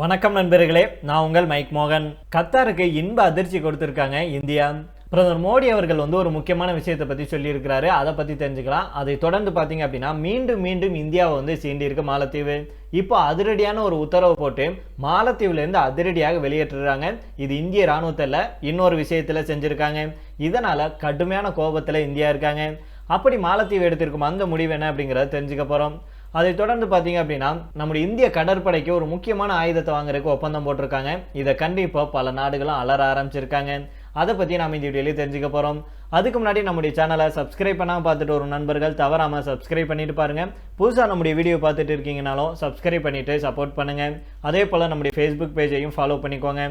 வணக்கம் நண்பர்களே நான் உங்கள் மைக் மோகன். கத்தாருக்கு இன்ப அதிர்ச்சி கொடுத்துருக்காங்க இந்தியா. பிரதமர் மோடி அவர்கள் வந்து ஒரு முக்கியமான விஷயத்தை பற்றி சொல்லியிருக்கிறாரு. அதை பற்றி தெரிஞ்சுக்கலாம். அதை தொடர்ந்து பார்த்தீங்க அப்படின்னா மீண்டும் மீண்டும் இந்தியாவை வந்து சீண்டியிருக்கு மாலத்தீவு. இப்போ அதிரடியான ஒரு உத்தரவு போட்டு மாலத்தீவுலேருந்து அதிரடியாக வெளியேற்றுறாங்க. இது இந்திய ராணுவத்தில் இன்னொரு விஷயத்தில் செஞ்சுருக்காங்க. இதனால் கடுமையான கோபத்தில் இந்தியா இருக்காங்க. அப்படி மாலத்தீவு எடுத்திருக்கும் அந்த முடிவு என்ன அப்படிங்கிறத தெரிஞ்சுக்க போகிறோம் அதை தொடர்ந்து பார்த்தீங்க அப்படின்னா நம்முடைய இந்திய கடற்படைக்கு ஒரு முக்கியமான ஆயுதத்தை வாங்குறதுக்கு ஒப்பந்தம் போட்டிருக்காங்க. இதை கண்டு இப்போ பல நாடுகளும் அலற ஆரம்பிச்சிருக்காங்க. அதை பற்றி நாம் இந்த வீடியோலேயே தெரிஞ்சுக்க போகிறோம் அதுக்கு முன்னாடி நம்முடைய சேனலை சப்ஸ்கிரைப் பண்ணாமல் பார்த்துட்டு ஒரு நண்பர்கள் தவறாமல் சப்ஸ்கிரைப் பண்ணிட்டு பாருங்கள் புதுசாக நம்முடைய வீடியோ பார்த்துட்டு இருக்கீங்கனாலும் சப்ஸ்கிரைப் பண்ணிட்டு சப்போர்ட் பண்ணுங்க. அதே போல் நம்முடைய ஃபேஸ்புக் பேஜையும் ஃபாலோ பண்ணிக்கோங்க.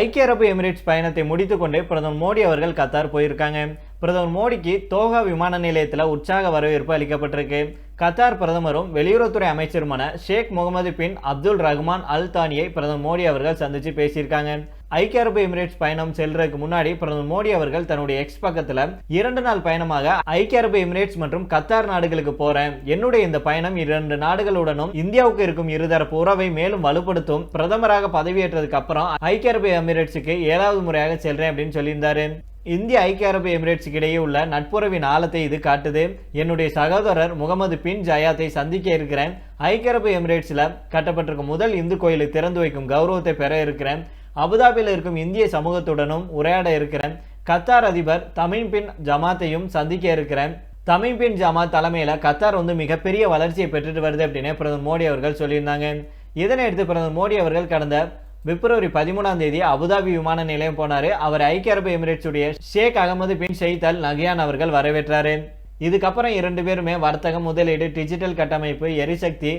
ஐக்கிய அரபு எமிரேட்ஸ் பயணத்தை முடித்துக்கொண்டு பிரதமர் மோடி அவர்கள் கத்தார் போயிருக்காங்க. பிரதமர் மோடிக்கு தோகா விமான நிலையத்தில் உற்சாக வரவேற்பு அளிக்கப்பட்டிருக்கு. கத்தார் பிரதமரும் வெளியுறவுத்துறை அமைச்சருமான ஷேக் முகமது பின் அப்துல் ரஹ்மான் அல் தானியை பிரதமர் மோடி அவர்கள் சந்திச்சு பேசியிருக்காங்க. ஐக்கிய அரபு எமிரேட்ஸ் பயணம் செல்றதுக்கு முன்னாடி பிரதமர் மோடி அவர்கள் தன்னுடைய எக்ஸ் பக்கத்துல இரண்டு நாள் பயணமாக ஐக்கிய அரபு எமிரேட்ஸ் மற்றும் கத்தார் நாடுகளுக்கு போறேன். என்னுடைய இந்த பயணம் இரண்டு நாடுகளுடனும் இந்தியாவுக்கு இருக்கும் இருதரப்பு உறவை மேலும் வலுப்படுத்தும் பிரதமராக பதவியேற்றதுக்கு அப்புறம் ஐக்கிய அரபு எமிரேட்ஸுக்கு ஏழாவது முறையாக செல்றேன் அப்படின்னு சொல்லியிருந்தாரு. இந்திய ஐக்கிய அரபு எமிரேட்ஸுக்கு இடையே உள்ள நட்புறவின் ஆழத்தை இது காட்டுது. என்னுடைய சகோதரர் முகமது பின் ஜயாத்தை சந்திக்க இருக்கிறேன். ஐக்கிய அரபு எமிரேட்ஸில் கட்டப்பட்டிருக்கும் முதல் இந்து கோயிலை திறந்து வைக்கும் கௌரவத்தை பெற இருக்கிறேன். அபுதாபியில் இருக்கும் இந்திய சமூகத்துடனும் உரையாட இருக்கிறேன். கத்தார் அதிபர் தமிம் பின் ஜமாத்தையும் சந்திக்க இருக்கிறேன். தமிம் பின் ஜமாத் தலைமையில் கத்தார் வந்து மிகப்பெரிய வளர்ச்சியை பெற்றுட்டு வருது அப்படின்னு பிரதமர் மோடி அவர்கள் சொல்லியிருந்தாங்க. இதனையடுத்து பிரதமர் மோடி அவர்கள் கடந்த பிப்ரவரி பதிமூணாம் தேதி அபுதாபி விமான நிலையம் போனார். அவர் ஐக்கிய அரபு எமிரேட்ஸுடைய ஷேக் அகமது பின் செய்தால் நகியான் அவர்கள் வரவேற்றாரு. இதுக்கப்புறம் இரண்டு பேருமே வர்த்தகம் முதலீடு டிஜிட்டல் கட்டமைப்பு எரிசக்தி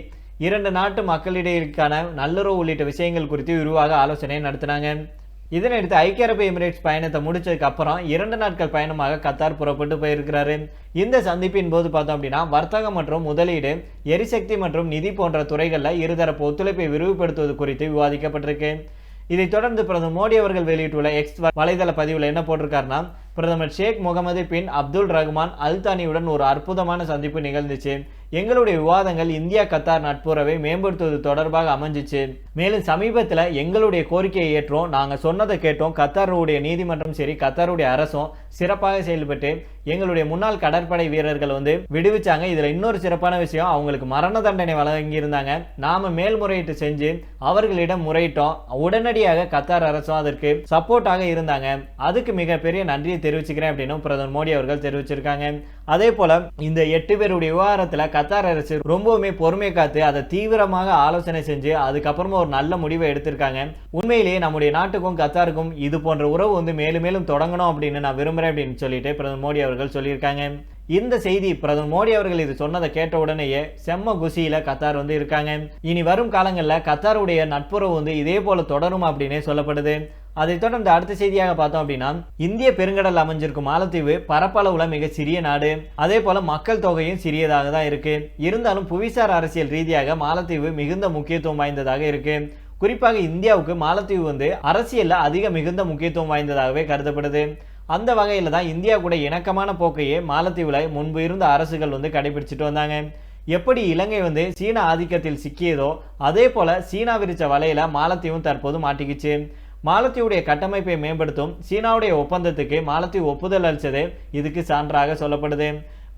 இரண்டு நாட்டு மக்களிடையிற்கான நல்லுறவு உள்ளிட்ட விஷயங்கள் குறித்து விரிவாக ஆலோசனை நடத்தினாங்க. இதனையடுத்து ஐக்கிய அரபு எமிரேட்ஸ் பயணத்தை முடிச்சதுக்கு அப்புறம் இரண்டு நாட்கள் பயணமாக கத்தார் புறப்பட்டு போயிருக்கிறாரு. இந்த சந்திப்பின் போது பார்த்தோம் அப்படின்னா வர்த்தகம் மற்றும் முதலீடு எரிசக்தி மற்றும் நிதி போன்ற துறைகளில் இருதரப்பு ஒத்துழைப்பை விரிவுபடுத்துவது குறித்து விவாதிக்கப்பட்டிருக்கு. இதைத் தொடர்ந்து பிரதமர் மோடி அவர்கள் வெளியிட்டுள்ள எக்ஸ் வலைதள பதிவில் என்ன போட்டிருக்காருன்னா பிரதமர் ஷேக் முகமது பின் அப்துல் ரஹ்மான் அல்தானியுடன் ஒரு அற்புதமான சந்திப்பு நிகழ்ந்துச்சு. எங்களுடைய விவாதங்கள் இந்தியா கத்தார் நட்புறவை மேம்படுத்துவது தொடர்பாக அமைஞ்சிச்சு. மேலும் சமீபத்தில் எங்களுடைய கோரிக்கையை ஏற்றோம். நாங்கள் சொன்னதை கேட்டோம். கத்தாருடைய நீதிமன்றம் சரி கத்தாருடைய அரசும் சிறப்பாக செயல்பட்டு எங்களுடைய முன்னாள் கடற்படை வீரர்கள் வந்து விடுவிச்சாங்க. இதில் இன்னொரு சிறப்பான விஷயம் அவங்களுக்கு மரண தண்டனை வழங்கியிருந்தாங்க. நாம மேல்முறையீட்டு செஞ்சு அவர்களிடம் முறையிட்டோம். உடனடியாக கத்தார் அரசும் அதற்கு சப்போர்ட்டாக இருந்தாங்க. அதுக்கு மிகப்பெரிய நன்றியை தெரிவிச்சுக்கிறேன் அப்படின்னு பிரதமர் மோடி அவர்கள் தெரிவிச்சிருக்காங்க. அதே போல இந்த எட்டு பேருடைய விவகாரத்தில் கத்தார் அரசு ரொம்பவுமே பொறுமை காத்து அதை தீவிரமாக ஆலோசனை செஞ்சு அதுக்கப்புறமா ஒரு நல்ல முடிவை எடுத்திருக்காங்க. உண்மையிலேயே நம்முடைய நாட்டுக்கும் கத்தாருக்கும் இது போன்ற உறவு வந்து மேலும் மேலும் தொடங்கணும் அப்படின்னு நான் விரும்புறேன் அப்படின்னு சொல்லிட்டு பிரதமர் மோடி அவர்கள் சொல்லியிருக்காங்க. இந்த செய்தி பிரதமர் மோடி அவர்கள் இது சொன்னதை கேட்ட உடனேயே செம்ம குசியில கத்தார் வந்து இருக்காங்க. இனி வரும் காலங்களில் கத்தாருடைய நட்புறவு வந்து இதே போல தொடரும் அப்படின்னே சொல்லப்படுது. அதை தொடர்ந்து அடுத்த செய்தியாக பார்த்தோம் அப்படின்னா இந்திய பெருங்கடல் அமைஞ்சிருக்கும் மாலத்தீவு பரப்பளவுல மிக சிறிய நாடு. அதே போல மக்கள் தொகையும் சிறியதாக தான் இருக்கு. இருந்தாலும் புவிசார் அரசியல் ரீதியாக மாலத்தீவு மிகுந்த முக்கியத்துவம் வாய்ந்ததாக இருக்கு. குறிப்பாக இந்தியாவுக்கு மாலத்தீவு வந்து அரசியல்ல அதிக மிகுந்த முக்கியத்துவம் வாய்ந்ததாகவே கருதப்படுது. அந்த வகையில் தான் இந்தியா கூட இணக்கமான போக்கையே மாலத்தீவில் முன்பு இருந்த அரசுகள் வந்து கடைபிடிச்சிட்டு வந்தாங்க. எப்படி இலங்கை வந்து சீன ஆதிக்கத்தில் சிக்கியதோ அதே போல சீனா விரிச்ச வலையில மாலத்தீவும் தற்போது மாட்டிக்கிச்சு. மாலத்தீவுடைய கட்டமைப்பை மேம்படுத்தும் சீனாவுடைய ஒப்பந்தத்துக்கு மாலத்தீவு ஒப்புதல் அளித்தது இதுக்கு சான்றாக சொல்லப்படுது.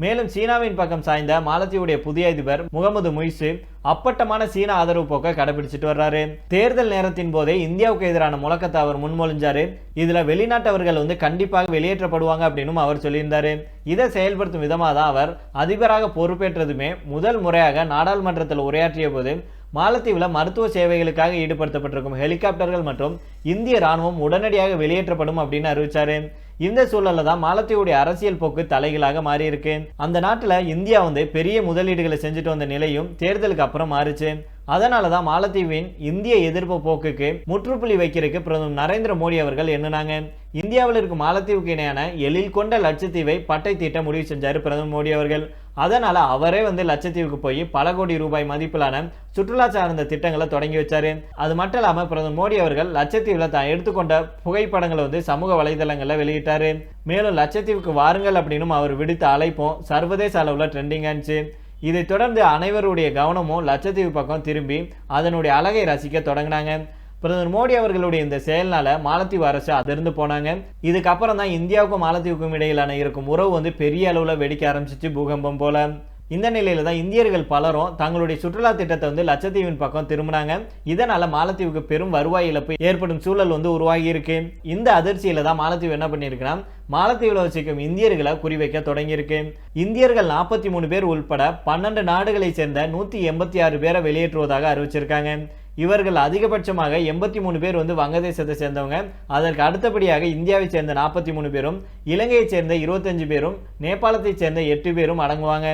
மேலும் சீனாவின் பக்கம் சாய்ந்த மாலத்தீவுடைய புதிய அதிபர் முகமது முய்சு அப்பட்டமான சீன ஆதரவு போக்க கடைபிடிச்சிட்டு வர்றாரு. தேர்தல் நேரத்தின் போதே இந்தியாவுக்கு எதிரான முழக்கத்தை அவர் முன்மொழிஞ்சாரு. இதுல வெளிநாட்டவர்கள் வந்து கண்டிப்பாக வெளியேற்றப்படுவாங்க அப்படின்னு அவர் சொல்லியிருந்தாரு. இதை செயல்படுத்தும் விதமாக தான் அவர் அதிபராக பொறுப்பேற்றதுமே முதல் முறையாக நாடாளுமன்றத்தில் உரையாற்றிய போது மாலத்தீவில் மருத்துவ சேவைகளுக்காக ஈடுபடுத்தப்பட்டிருக்கும் ஹெலிகாப்டர்கள் மற்றும் இந்திய ராணுவம் உடனடியாக வெளியேற்றப்படும் அப்படின்னு அறிவிச்சாரு. இந்த சூழலில் தான் மாலத்தீவுடைய அரசியல் போக்கு தலைகளாக மாறியிருக்கு. அந்த நாட்டில் இந்தியா வந்து பெரிய முதலீடுகளை செஞ்சுட்டு வந்த நிலையும் தேர்தலுக்கு அப்புறம் மாறுச்சு. அதனால தான் மாலத்தீவின் இந்திய எதிர்ப்பு போக்குக்கு முற்றுப்புள்ளி வைக்கிறதுக்கு பிரதமர் நரேந்திர மோடி அவர்கள் எண்ணினாங்க இந்தியாவில் இருக்கும் மாலத்தீவுக்கு இணையான எழில் கொண்ட லட்சத்தீவை பட்டை தீட்ட முடிவு செஞ்சார் பிரதமர் மோடி அவர்கள். அதனால அவரே வந்து லட்சத்தீவுக்கு போய் பல கோடி ரூபாய் மதிப்பிலான சுற்றுலா சார்ந்த திட்டங்களை தொடங்கி வச்சாரு. அது மட்டும் இல்லாம பிரதமர் மோடி அவர்கள் லட்சத்தீவில் தான் எடுத்துக்கொண்ட புகைப்படங்களை வந்து சமூக வலைதளங்களில் வெளியிட்டாரு. மேலும் லட்சத்தீவுக்கு வாருங்கள் அப்படின்னும் அவர் விடுத்த அழைப்பும் சர்வதேச அளவில் ட்ரெண்டிங் ஆச்சு இதைத் தொடர்ந்து அனைவருடைய கவனமும் லட்சத்தீவு பக்கம் திரும்பி அதனுடைய அழகை ரசிக்க தொடங்கினாங்க. பிரதமர் மோடி அவர்களுடைய இந்த செயல்னால மாலத்தீவு அரசு அதிர்ந்து போனாங்க. இதுக்கப்புறம் தான் இந்தியாவுக்கும் மாலத்தீவுக்கும் இடையிலான இருக்கும் உறவு வந்து பெரிய அளவில் வெடிக்க ஆரம்பிச்சிச்சு பூகம்பம் போல. இந்த நிலையில் தான் இந்தியர்கள் பலரும் தங்களுடைய சுற்றுலா திட்டத்தை வந்து லட்சத்தீவின் பக்கம் திரும்பினாங்க. இதனால் மாலத்தீவுக்கு பெரும் வருவாய் இழப்பு ஏற்படும் சூழல் வந்து உருவாகி இருக்கு. இந்த அதிர்ச்சியில் தான் மாலத்தீவு என்ன பண்ணியிருக்குன்னா மாலத்தீவில் வசிக்கும் இந்தியர்களை குறிவைக்க தொடங்கியிருக்கு. இந்தியர்கள் நாற்பத்தி மூணு பேர் உள்பட பன்னெண்டு நாடுகளைச் சேர்ந்த நூற்றி எண்பத்தி ஆறு பேரை வெளியேற்றுவதாக அறிவிச்சிருக்காங்க. இவர்கள் அதிகபட்சமாக எண்பத்தி மூணு பேர் வந்து வங்கதேசத்தை சேர்ந்தவங்க. அதற்கு அடுத்தபடியாக இந்தியாவை சேர்ந்த நாற்பத்தி மூணு பேரும் இலங்கையைச் சேர்ந்த இருபத்தஞ்சு பேரும் நேபாளத்தைச் சேர்ந்த எட்டு பேரும் அடங்குவாங்க.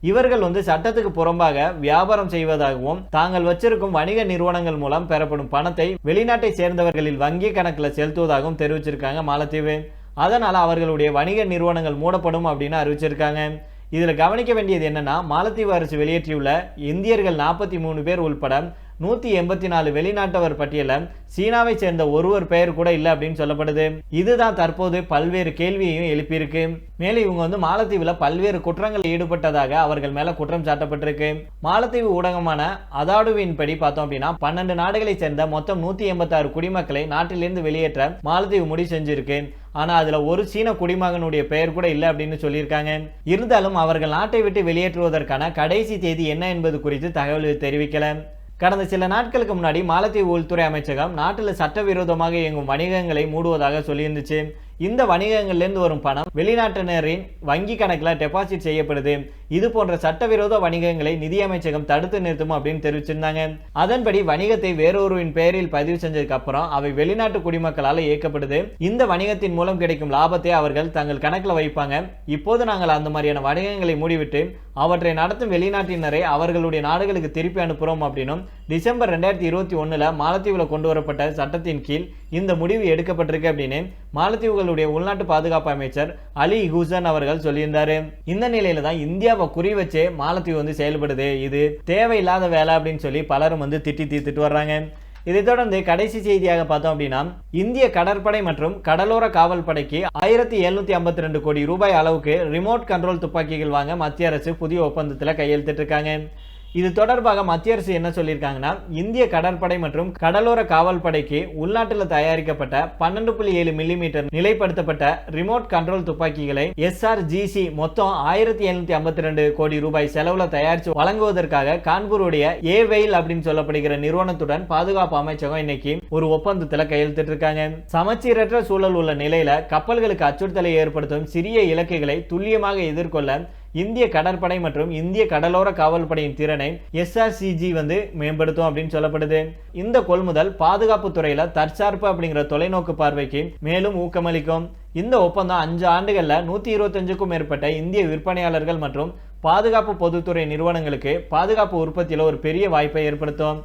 இவர்கள் வந்து சட்டத்துக்கு புறம்பாக வியாபாரம் செய்வதாகவும் தாங்கள் வச்சிருக்கும் வணிக நிறுவனங்கள் மூலம் பெறப்படும் பணத்தை வெளிநாட்டை சேர்ந்தவர்களில் வங்கி கணக்கில் செலுத்துவதாகவும் தெரிவிச்சிருக்காங்க மாலத்தீவு. அதனால் அவர்களுடைய வணிக நிறுவனங்கள் மூடப்படும் அப்படின்னு அறிவிச்சிருக்காங்க. இதில் கவனிக்க வேண்டியது என்னன்னா மாலத்தீவு அரசு வெளியேற்றியுள்ள இந்தியர்கள் நாற்பத்தி மூணு பேர் உள்பட நூத்தி எண்பத்தி நாலு வெளிநாட்டவர் பட்டியல சீனாவை சேர்ந்த ஒருவர் பெயர் கூட இல்லை அப்படின்னு சொல்லப்படுது. இதுதான் தற்போது பல்வேறு கேள்வியையும் எழுப்பியிருக்கு. மேலும் இவங்க வந்து மாலத்தீவுல பல்வேறு குற்றங்களில் ஈடுபட்டதாக அவர்கள் மேல குற்றம் சாட்டப்பட்டிருக்கு. மாலத்தீவு ஊடகமான அதாடுவின் படி பார்த்தோம் அப்படின்னா பன்னெண்டு நாடுகளை சேர்ந்த மொத்தம் நூத்தி எண்பத்தாறு குடிமக்களை நாட்டிலிருந்து வெளியேற்ற மாலத்தீவு முடிவு செஞ்சிருக்கு. ஆனா அதுல ஒரு சீன குடிமகனுடைய பெயர் கூட இல்லை அப்படின்னு சொல்லியிருக்காங்க. இருந்தாலும் அவர்கள் நாட்டை விட்டு வெளியேற்றுவதற்கான கடைசி தேதி என்ன என்பது குறித்து தகவல் தெரிவிக்கல. கடந்த சில நாட்களுக்கு முன்னாடி மாலத்தீவு உள்துறை அமைச்சகம் நாட்டில் சட்டவிரோதமாக இயங்கும் வணிகங்களை மூடுவதாக சொல்லியிருந்துச்சு. இந்த வணிகங்கள்லேருந்து வரும் பணம் வெளிநாட்டினரின் வங்கி கணக்கில் டெபாசிட் செய்யப்படுது. இது போன்ற சட்டவிரோத வணிகங்களை நிதியமைச்சகம் தடுத்து நிறுத்தும் அப்படின்னு தெரிவிச்சிருந்தாங்க. அதன்படி வணிகத்தை வேறொருவின் பெயரில் பதிவு செஞ்சதுக்கு அப்புறம் அவை வெளிநாட்டு குடிமக்களால் இயக்கப்படுது. இந்த வணிகத்தின் மூலம் கிடைக்கும் லாபத்தை அவர்கள் தங்கள் கணக்கில் வைப்பாங்க. இப்போது நாங்கள் அந்த மாதிரியான வணிகங்களை மூடிவிட்டு அவற்றை நடத்தும் வெளிநாட்டினரை அவர்களுடைய நாடுகளுக்கு திருப்பி அனுப்புகிறோம் அப்படின்னும் டிசம்பர் ரெண்டாயிரத்தி இருபத்தி ஒன்றில் மாலத்தீவில் கொண்டு வரப்பட்ட சட்டத்தின் கீழ் இந்த முடிவு எடுக்கப்பட்டிருக்கு அப்படின்னு மாலத்தீவுகளுடைய உள்நாட்டு பாதுகாப்பு அமைச்சர் அலி ஹூசன் அவர்கள் சொல்லியிருந்தாரு. இந்த நிலையில தான் இந்தியாவை குறி வச்சே மாலத்தீவு வந்து செயல்படுது. இது தேவையில்லாத வேலை அப்படின்னு சொல்லி பலரும் வந்து திட்டி தீர்த்துட்டு வர்றாங்க. இதைத் தொடர்ந்து கடைசி செய்தியாக பார்த்தோம் அப்படின்னா இந்திய கடற்படை மற்றும் கடலோர காவல் படைக்கு ஆயிரத்தி எழுநூத்தி ஐம்பத்தி ரெண்டு கோடி ரூபாய் அளவுக்கு ரிமோட் கண்ட்ரோல் துப்பாக்கிகள் வாங்க மத்திய அரசு புதிய ஒப்பந்தத்தில் கையெழுத்திட்டு இருக்காங்க இது தொடர்பாக மத்திய அரசு என்ன சொல்லியிருக்காங்கன்னா இந்திய கடற்படை மற்றும் கடலோர காவல் படைக்கு உள்நாட்டில் தயாரிக்கப்பட்ட பன்னெண்டு புள்ளி ஏழு மில்லிமீட்டர் நிலைப்படுத்தப்பட்ட ரிமோட் கண்ட்ரோல் துப்பாக்கிகளை எஸ்ஆர்ஜிசி மொத்தம் ஆயிரத்தி எழுநூத்தி ஐம்பத்தி ரெண்டு கோடி ரூபாய் செலவுல தயாரித்து வழங்குவதற்காக கான்பூருடைய ஏ வெயில் அப்படின்னு சொல்லப்படுகிற நிறுவனத்துடன் பாதுகாப்பு அமைச்சகம் இன்னைக்கு ஒரு ஒப்பந்தத்தில் கையெழுத்திட்டு இருக்காங்க சமச்சீரற்ற சூழல் உள்ள நிலையில கப்பல்களுக்கு அச்சுறுத்தலை ஏற்படுத்தும் சிறிய இலக்குகளை துல்லியமாக எதிர்கொள்ள இந்திய கடற்படை மற்றும் இந்திய கடலோர காவல்படையின் திறனை எஸ்ஆர்சிஜி வந்து மேம்படுத்தும் அப்படின்னு சொல்லப்படுது. இந்த கொள்முதல் பாதுகாப்பு துறையில தற்சார்பு அப்படிங்கிற தொலைநோக்கு பார்வைக்கு மேலும் ஊக்கமளிக்கும். இந்த ஒப்பந்தம் அஞ்சு ஆண்டுகளில் நூத்தி இருபத்தஞ்சுக்கும் மேற்பட்ட இந்திய விற்பனையாளர்கள் மற்றும் பாதுகாப்பு பொதுத்துறை நிறுவனங்களுக்கு பாதுகாப்பு உற்பத்தியில ஒரு பெரிய வாய்ப்பை ஏற்படுத்தும்.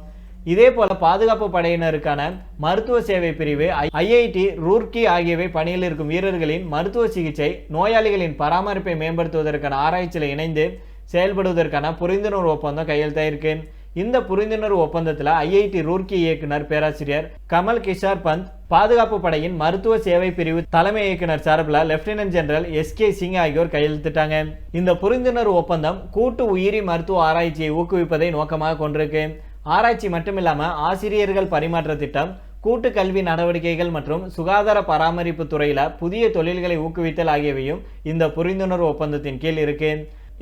இதே போல பாதுகாப்பு படையினருக்கான மருத்துவ சேவை பிரிவு ஐஐடி ரூர்க்கி ஆகியவை பணியில் இருக்கும் வீரர்களின் மருத்துவ சிகிச்சை நோயாளிகளின் பராமரிப்பை மேம்படுத்துவதற்கான ஆராய்ச்சியில் இணைந்து செயல்படுவதற்கான புரிந்துணர்வு ஒப்பந்தம் கையெழுத்தாயிருக்கு இந்த புரிந்துணர்வு ஒப்பந்தத்தில் ஐஐடி ரூர்க்கி இயக்குனர் பேராசிரியர் கமல் கிஷார் பந்த் பாதுகாப்பு படையின் மருத்துவ சேவை பிரிவு தலைமை இயக்குனர் சார்பில் lieutenant general S K Singh ஆகியோர் கையெழுத்திட்டாங்க. இந்த புரிந்துணர்வு ஒப்பந்தம் கூட்டு உயிரி மருத்துவ ஆராய்ச்சியை ஊக்குவிப்பதை நோக்கமாக கொண்டிருக்கு. ஆராய்ச்சி மட்டுமில்லாமல் ஆசிரியர்கள் பரிமாற்ற திட்டம் கூட்டு கல்வி நடவடிக்கைகள் மற்றும் சுகாதார பராமரிப்பு துறையில் புதிய தொழில்களை ஊக்குவித்தல் ஆகியவையும் இந்த புரிந்துணர்வு ஒப்பந்தத்தின் கீழ் இருக்கு.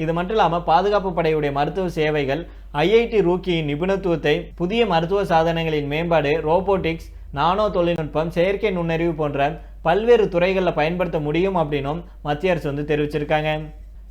இது மட்டும் இல்லாமல் பாதுகாப்பு படையுடைய மருத்துவ சேவைகள் ஐஐடி ரூக்கியின் நிபுணத்துவத்தை புதிய மருத்துவ சாதனங்களின் மேம்பாடு ரோபோட்டிக்ஸ் நானோ தொழில்நுட்பம் செயற்கை நுண்ணறிவு போன்ற பல்வேறு துறைகளில் பயன்படுத்த முடியும் அப்படின்னும் மத்திய அரசு வந்து தெரிவிச்சிருக்காங்க.